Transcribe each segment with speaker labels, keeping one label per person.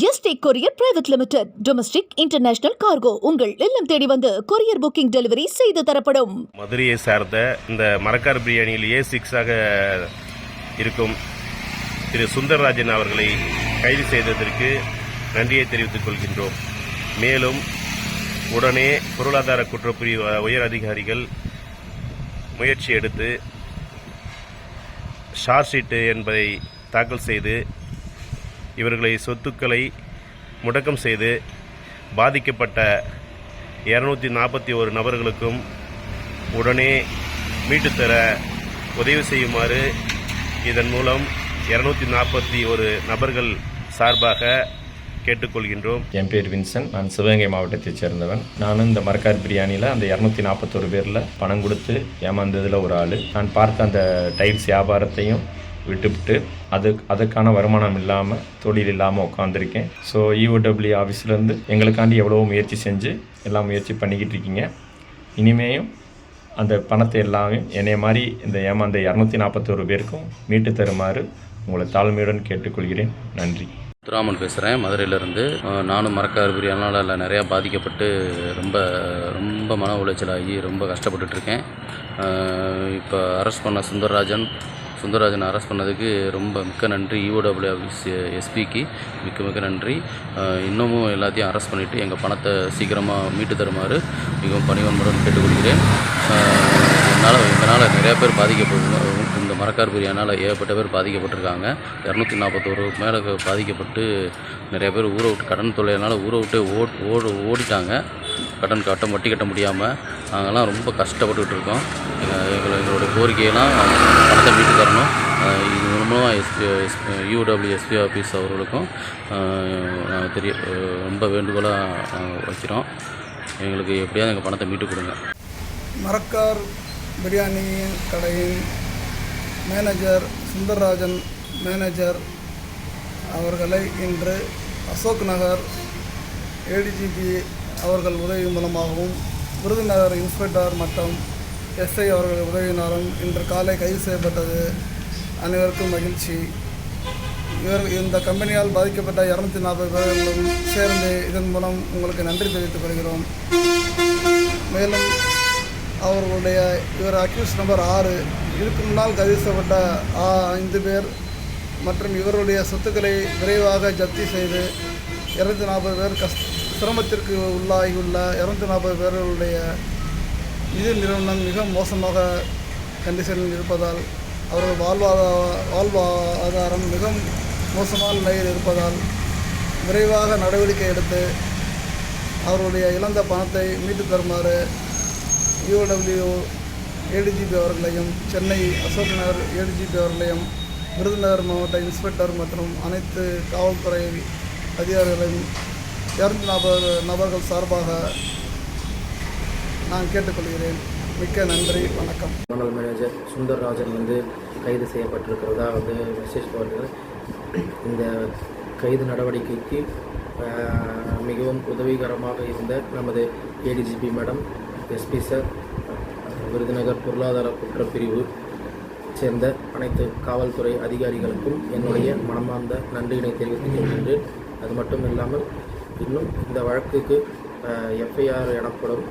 Speaker 1: ST courier private limited domestic international cargo உங்கள் இல்லம் தேடி வந்து கொரியர் புக்கிங் டெலிவரி செய்து தரப்படும்.
Speaker 2: மதுரையை சார்ந்த இந்த மரக்கார் பிரியாணியில் ஏ சிக்ஸாக இருக்கும் திரு சுந்தரராஜன் அவர்களை கைது செய்ததற்கு நன்றியை தெரிவித்துக் கொள்கின்றோம். மேலும் உடனே பொருளாதார குற்றப்பிரிவு உயர் அதிகாரிகள் முயற்சி எடுத்து ஷார்ட் ஷீட்டு என்பதை தாக்கல் செய்து இவர்களை சொத்துக்களை முடக்கம் செய்து பாதிக்கப்பட்ட இரநூத்தி நாற்பத்தி ஒரு நபர்களுக்கும் உடனே மீட்டுத்தர உதவி செய்யுமாறு இதன் மூலம் இரநூத்தி நாற்பத்தி ஒரு நபர்கள் சார்பாக கேட்டுக்கொள்கின்றோம்.
Speaker 3: என் பேர் வின்சன். நான் சிவகங்கை மாவட்டத்தைச் சேர்ந்தவன். நானும் இந்த மரக்கார் பிரியாணியில் அந்த இரநூத்தி நாற்பத்தொரு பேரில் பணம் கொடுத்து ஏமாந்ததில் ஒரு ஆள். நான் பார்த்த அந்த டைல்ஸ் வியாபாரத்தையும் விட்டுவிட்டு அது அதுக்கான வருமானம் இல்லாமல் தொழில் இல்லாமல் உட்காந்துருக்கேன் ஸோ இஓடபிள்யூ ஆஃபீஸ்லேருந்து எங்களுக்காண்டி எவ்வளவோ முயற்சி செஞ்சு எல்லாம் முயற்சி பண்ணிக்கிட்டு இருக்கீங்க. இனிமேயும் அந்த பணத்தை எல்லாமே என்னைய மாதிரி இந்த ஏமாந்த இரநூத்தி நாற்பத்தோரு பேருக்கும் மீட்டு தருமாறு உங்களை தாழ்மையுடன் கேட்டுக்கொள்கிறேன். நன்றி.
Speaker 4: முத்துராமன் பேசுகிறேன் மதுரையிலேருந்து நானும் மரக்கார் பிரியாணினால் நிறையா பாதிக்கப்பட்டு ரொம்ப ரொம்ப மன உளைச்சலாகி ரொம்ப கஷ்டப்பட்டுட்டு இருக்கேன். இப்போ அரெஸ்ட் பண்ண சுந்தரராஜன் சுந்தரராஜன் அரெஸ்ட் பண்ணதுக்கு ரொம்ப மிக்க நன்றி இஓடபிள்யூ ஆஃபீஸ் எஸ்பிக்கு மிக்க மிக்க நன்றி. இன்னமும் எல்லாத்தையும் அரெஸ்ட் பண்ணிவிட்டு எங்கள் பணத்தை சீக்கிரமாக மீட்டு தருமாறு மிகவும் பணிவன்புடன் கேட்டுக்கொள்கிறேன். என்னால் இதனால் நிறையா பேர் பாதிக்கப்பட்டு இந்த மரக்கார் பிரியானால் ஏகப்பட்ட பேர் பாதிக்கப்பட்டிருக்காங்க. இரநூத்தி நாற்பத்தோரு மேலே பாதிக்கப்பட்டு நிறைய பேர் ஊரை விட்டு கடன் தொல்லையினால் ஊரை விட்டு ஓட் ஓடு ஓடிட்டாங்க. கடன் கட்ட வட்டி கட்ட முடியாமல் நாங்கள்லாம் ரொம்ப கஷ்டப்பட்டுக்கிட்டு இருக்கோம். எங்களை எங்களோட எங்களுடைய கோரிக்கையெல்லாம் பணத்தை மீட்டு தரணும். இது மூலமாக எஸ்பி யூடபிள்யூ எஸ்பி ஆஃபீஸ் அவர்களுக்கும் நாங்கள் தெரிய ரொம்ப வேண்டுகோளாக வைக்கிறோம். எங்களுக்கு எப்படியாவது எங்கள் பணத்தை மீட்டு கொடுங்க.
Speaker 5: மரக்கார் பிரியாணி கடையின் மேனேஜர் சுந்தரராஜன் மேனேஜர் அவர்களை இன்று அசோக் நகர் ஏடிஜிபி அவர்கள் உதவி மூலமாகவும் விருதுநகர் இன்ஸ்பெக்டர் மற்றும் எஸ்ஐ அவர்கள் உதவியினாலும் இன்று காலை கைது செய்யப்பட்டது. அனைவருக்கும் மகிழ்ச்சி. இவர் இந்த கம்பெனியால் பாதிக்கப்பட்ட இரநூத்தி நாற்பது பேர்களும் சேர்ந்து இதன் மூலம் உங்களுக்கு நன்றி தெரிவித்துக் கொள்கிறோம். மேலும் அவர்களுடைய இவர் அக்யூஸ் நம்பர் ஆறு. இதுக்கு முன்னால் கைது செய்யப்பட்ட ஆ ஐந்து பேர் மற்றும் இவருடைய சொத்துக்களை விரைவாக ஜப்தி செய்து இரநூத்தி நாற்பது பேர் கஷ்ட சிரமத்திற்கு உள்ளாகியுள்ள இரநூத்தி நாற்பது பேர்களுடைய நிதி நிறுவனம் மிக மோசமாக கண்டிஷனில் இருப்பதால் அவர்கள் வாழ்வாதார வாழ்வாதாரம் மிக மோசமான நிலையில் இருப்பதால் விரைவாக நடவடிக்கை எடுத்து அவருடைய இழந்த பணத்தை மீட்டு தருமாறு யூடபிள்யூ ஏடிஜிபி அவர்களையும் சென்னை அசோக் நகர் ஏடிஜிபி அவர்களையும் விருதுநகர் மாவட்ட இன்ஸ்பெக்டர் மற்றும் அனைத்து காவல்துறை அதிகாரிகளையும் இரநூத்தி நாற்பது நபர்கள் சார்பாக நான் கேட்டுக்கொள்கிறேன். மிக்க நன்றி வணக்கம்.
Speaker 6: மண்டல் மேனேஜர் சுந்தர்ராஜன் வந்து கைது செய்யப்பட்டிருக்கிறதா வந்து மெசேஜ் வருகிறது இந்த கைது நடவடிக்கைக்கு மிகவும் உதவிகரமாக இருந்த நமது ADGP madam SP sir Virudhunagar பொருளாதார குற்றப்பிரிவு சேர்ந்த அனைத்து காவல்துறை அதிகாரிகளுக்கும் என்னுடைய மனமார்ந்த நன்றியினை தெரிவித்துக் கொள்கின்றேன். அது மட்டும் இல்லாமல் இன்னும் இந்த வழக்குக்கு எஃப்ஐஆர் எனப்படும்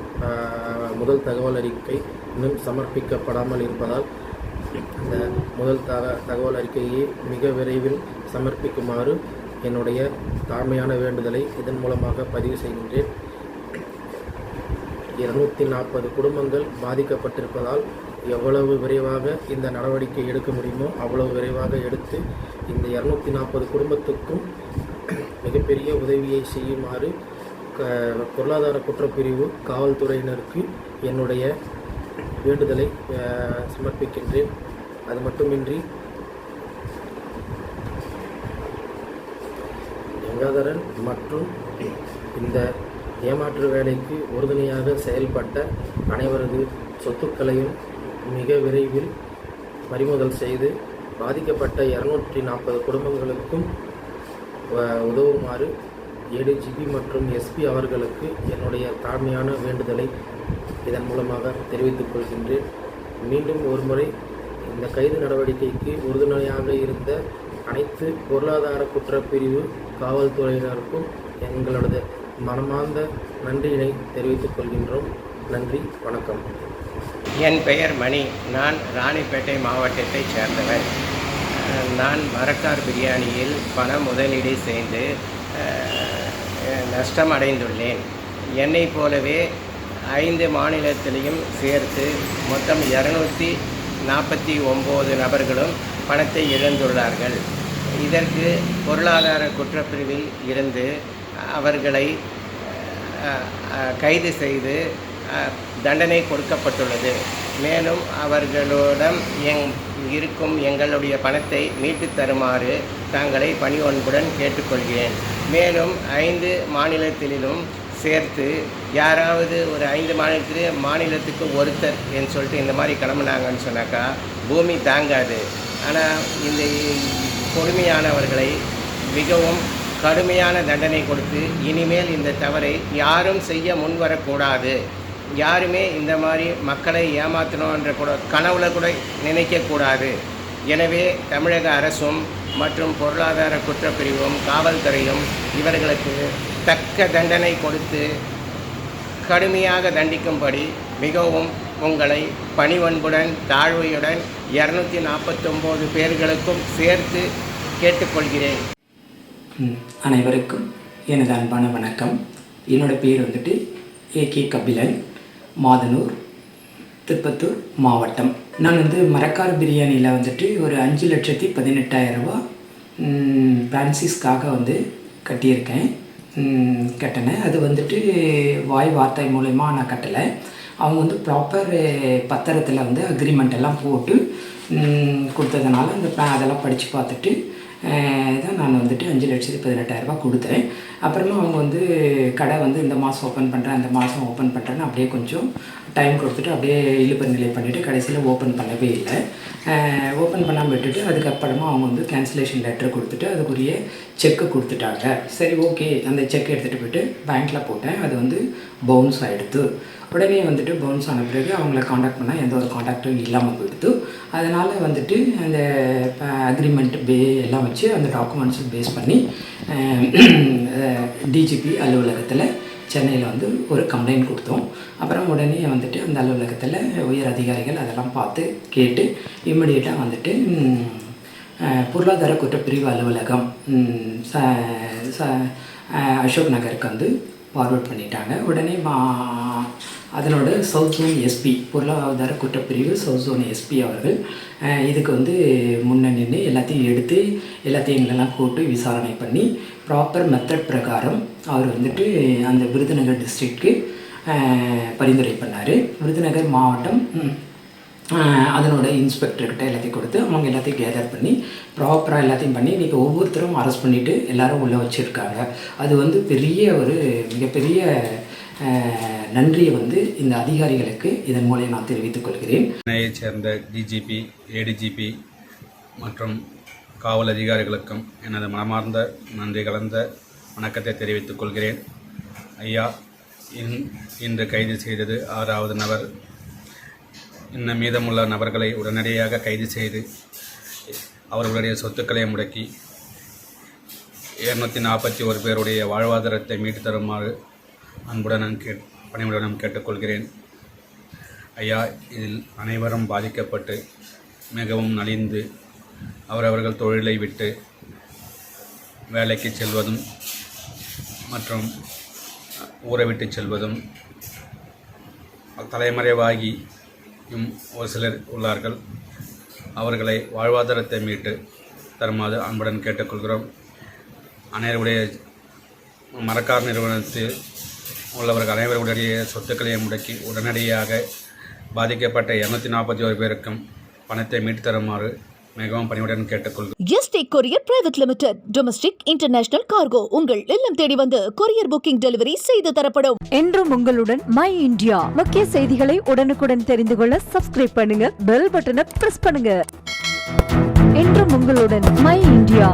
Speaker 6: முதல் தகவல் அறிக்கை இன்னும் சமர்ப்பிக்கப்படாமல் இருப்பதால் இந்த முதல் தக தகவல் அறிக்கையை மிக விரைவில் சமர்ப்பிக்குமாறு என்னுடைய தாழ்மையான வேண்டுதலை இதன் மூலமாக பதிவு செய்கின்றேன். இருநூற்றி நாற்பது குடும்பங்கள் பாதிக்கப்பட்டிருப்பதால் எவ்வளவு விரைவாக இந்த நடவடிக்கை எடுக்க முடியுமோ அவ்வளவு விரைவாக எடுத்து இந்த இரநூத்தி நாற்பது குடும்பத்துக்கும் மிகப்பெரிய உதவியை செய்யுமாறு க- பொருளாதார குற்றப்பிரிவு காவல்துறையினருக்கு என்னுடைய வேண்டுதலை சமர்ப்பிக்கின்றேன். அது மட்டுமின்றி கங்காதரன் மற்றும் இந்த ஏமாற்று வேலைக்கு உறுதுணையாக செயல்பட்ட அனைவரது சொத்துக்களையும் மிக விரைவில் பறிமுதல் செய்து பாதிக்கப்பட்ட இரநூற்றி நாற்பது குடும்பங்களுக்கும் உதவுமாறு ஏடிஜிபி மற்றும் எஸ்பி அவர்களுக்கு என்னுடைய தாழ்மையான வேண்டுதலை இதன் மூலமாக தெரிவித்துக் கொள்கின்றேன். மீண்டும் ஒருமுறை இந்த கைது நடவடிக்கைக்கு உறுதுணையாக இருந்த அனைத்து பொருளாதார குற்றப்பிரிவு காவல்துறையினருக்கும் எங்களது மனமார்ந்த நன்றியினை தெரிவித்துக் கொள்கின்றோம். நன்றி வணக்கம்.
Speaker 7: என் பெயர் மணி. நான் ராணிப்பேட்டை மாவட்டத்தைச் சேர்ந்தவன். நான் மரக்கார் பிரியாணியில் பண முதலீடு செய்து நஷ்டம் அடைந்துள்ளேன் என்னைப் போலவே ஐந்து மாநிலத்திலையும் சேர்த்து மொத்தம் இரநூத்தி நாற்பத்தி ஒம்பது நபர்களும் பணத்தை இழந்துள்ளார்கள். இதற்கு பொருளாதார குற்றப்பிரிவில் இருந்து அவர்களை கைது செய்து தண்டனை கொடுக்கப்பட்டுள்ளது. மேலும் அவர்களிடம் என் இருக்கும் எங்களுடைய பணத்தை மீட்டுத் தருமாறு தாங்களை பணிவன்புடன் கேட்டுக்கொள்கிறேன். மேலும் ஐந்து மாநிலத்திலும் சேர்த்து யாராவது ஒரு ஐந்து மாநிலத்திலே மாநிலத்துக்கு ஒருத்தர் என்று சொல்லிட்டு இந்த மாதிரி கிளம்புனாங்கன்னு சொன்னாக்கா பூமி தாங்காது. ஆனால் இந்த கொடுமையானவர்களை மிகவும் கடுமையான தண்டனை கொடுத்து இனிமேல் இந்த தவறை யாரும் செய்ய முன்வரக்கூடாது. யாருமே இந்த மாதிரி மக்களை ஏமாற்றணுன்ற கூட கனவுல கூட நினைக்கக்கூடாது. எனவே தமிழக அரசும் மற்றும் பொருளாதார குற்றப்பிரிவும் காவல்துறையும் இவர்களுக்கு தக்க தண்டனை கொடுத்து கடுமையாக தண்டிக்கும்படி மிகவும் உங்களை பணிவன்புடன் தாழ்வையுடன் இரநூத்தி நாற்பத்தொம்போது பேர்களுக்கும் சேர்த்து கேட்டுக்கொள்கிறேன்.
Speaker 8: அனைவருக்கும் எனது அன்பான வணக்கம். என்னோட பேர் வந்துட்டு ஏ கே கபிலன். மாதனூர் திருப்பத்தூர் மாவட்டம். நான் வந்து மரக்கார் பிரியாணியில் வந்துட்டு ஒரு அஞ்சு லட்சத்தி பதினெட்டாயிரம் ரூபா பிரான்சிஸ்க்காக வந்து கட்டியிருக்கேன். கட்டினேன். அது வந்துட்டு வாய் வார்த்தை மூலயமா நான் கட்டலை. அவங்க வந்து ப்ராப்பர் பத்திரத்தில் வந்து அக்ரிமெண்ட் எல்லாம் போட்டு கொடுத்ததுனால அந்த அதெல்லாம் படித்து பார்த்துட்டு தான் நான் வந்துட்டு அஞ்சு லட்சத்து பதினெட்டாயிரரூபா கொடுத்தேன். அப்புறமா அவங்க வந்து கடை வந்து இந்த மாதம் ஓப்பன் பண்ணுறேன் அந்த மாதம் ஓப்பன் பண்ணுறேன்னு அப்படியே கொஞ்சம் டைம் கொடுத்துட்டு அப்படியே இழுப்பு நிலை பண்ணிவிட்டு கடைசியில் ஓப்பன் பண்ணவே இல்லை. ஓப்பன் பண்ணாமல் விட்டுட்டு அதுக்கப்புறமா அவங்க வந்து கேன்சலேஷன் லெட்டர் கொடுத்துட்டு அதுக்குரிய செக்கு கொடுத்துட்டாங்க. சரி ஓகே அந்த செக் எடுத்துகிட்டு போயிட்டு பேங்க்கில் போட்டேன். அது வந்து பவுன்ஸ் ஆகிடுது உடனே வந்துட்டு பவுன்ஸ் ஆன பிறகு அவங்கள காண்டாக்ட் பண்ணால் எந்த ஒரு காண்டாக்டும் இல்லாமல் போயிடுது அதனால் வந்துட்டு அந்த அக்ரிமெண்ட் பே எல்லாம் வச்சு அந்த டாக்குமெண்ட்ஸை பேஸ் பண்ணி டிஜிபி அலுவலகத்தில் சென்னையில் வந்து ஒரு கம்ப்ளைண்ட் கொடுத்தோம். அப்புறம் உடனே வந்துட்டு அந்த அலுவலகத்தில் உயர் அதிகாரிகள் அதெல்லாம் பார்த்து கேட்டு இம்மிடியேட்டாக வந்துட்டு பொருளாதார குற்றப்பிரிவு அலுவலகம் ச ச அசோக் நகருக்கு வந்து ஃபார்வர்ட் பண்ணிட்டாங்க. உடனே மா அதனோட சவுத் ஜோன் எஸ்பி பொருளாதார குற்றப்பிரிவு சவுத் ஜோன் எஸ்பி அவர்கள் இதுக்கு வந்து முன்ன நின்று எல்லாத்தையும் எடுத்து எல்லாத்தையும் எங்களெல்லாம் கூட்டு விசாரணை பண்ணி ப்ராப்பர் மெத்தட் பிரகாரம் அவர் வந்துட்டு அந்த விருதுநகர் டிஸ்ட்ரிக்ட்க்கு பரிந்துரை பண்ணார். விருதுநகர் மாவட்டம் அதனோட இன்ஸ்பெக்டர்கிட்ட எல்லாத்தையும் கொடுத்து அவங்க எல்லாத்தையும் கேதர் பண்ணி ப்ராப்பராக எல்லாத்தையும் பண்ணி இன்றைக்கி ஒவ்வொருத்தரும் அரெஸ்ட் பண்ணிவிட்டு எல்லோரும் உள்ளே வச்சுருக்காங்க. அது வந்து பெரிய ஒரு மிகப்பெரிய நன்றியை வந்து இந்த அதிகாரிகளுக்கு இதன் மூலம் நான் தெரிவித்துக் கொள்கிறேன்.
Speaker 9: சென்னையை சேர்ந்த டிஜிபி ஏடிஜிபி மற்றும் காவல் அதிகாரிகளுக்கும் எனது மனமார்ந்த நன்றி கலந்த வணக்கத்தை தெரிவித்துக் கொள்கிறேன். ஐயா இன் இன்று கைது செய்தது ஆறாவது நபர் இன்னும் மீதமுள்ள நபர்களை உடனடியாக கைது செய்து அவர்களுடைய சொத்துக்களை முடக்கி இருநூற்றி நாற்பத்தி ஒரு பேருடைய வாழ்வாதாரத்தை மீட்டு தருமாறு அன்புடன் கேட் பணிவுடன் கேட்டுக்கொள்கிறேன். ஐயா இதில் அனைவரும் பாதிக்கப்பட்டு மிகவும் நலிந்து அவரவர்கள் தொழிலை விட்டு வேலைக்கு செல்வதும் மற்றும் ஊரை விட்டு செல்வதும் தலைமறைவாகி யும் ஒரு சிலர் உள்ளார்கள். அவர்களை வாழ்வாதாரத்தை மீட்டு தருமாறு அன்புடன் கேட்டுக்கொள்கிறோம். அனைவருடைய மரக்கார் நிறுவனத்தில் உள்ளவர்கள் அனைவருடைய சொத்துக்களையும் முடக்கி உடனடியாக பாதிக்கப்பட்ட இரநூத்தி நாற்பத்தி ஒரு பேருக்கும் பணத்தை மீட்டு தருமாறு மிகவும் பணிவுடன் கேட்டுக்கொள்கிறோம்
Speaker 1: ST courier private limited domestic international cargo உங்கள் இல்லம் தேடி வந்து கொரியர் புக்கிங் டெலிவரி செய்து தரப்படும்.
Speaker 10: என்றும் உங்களுடன் மை இந்தியா முக்கிய செய்திகளை உடனுக்குடன் தெரிந்து கொள்ள சப்ஸ்கிரைப் பண்ணுங்க பெல் பட்டனை பிரஸ் பண்ணுங்க. என்றும் உங்களுடன் மை இந்தியா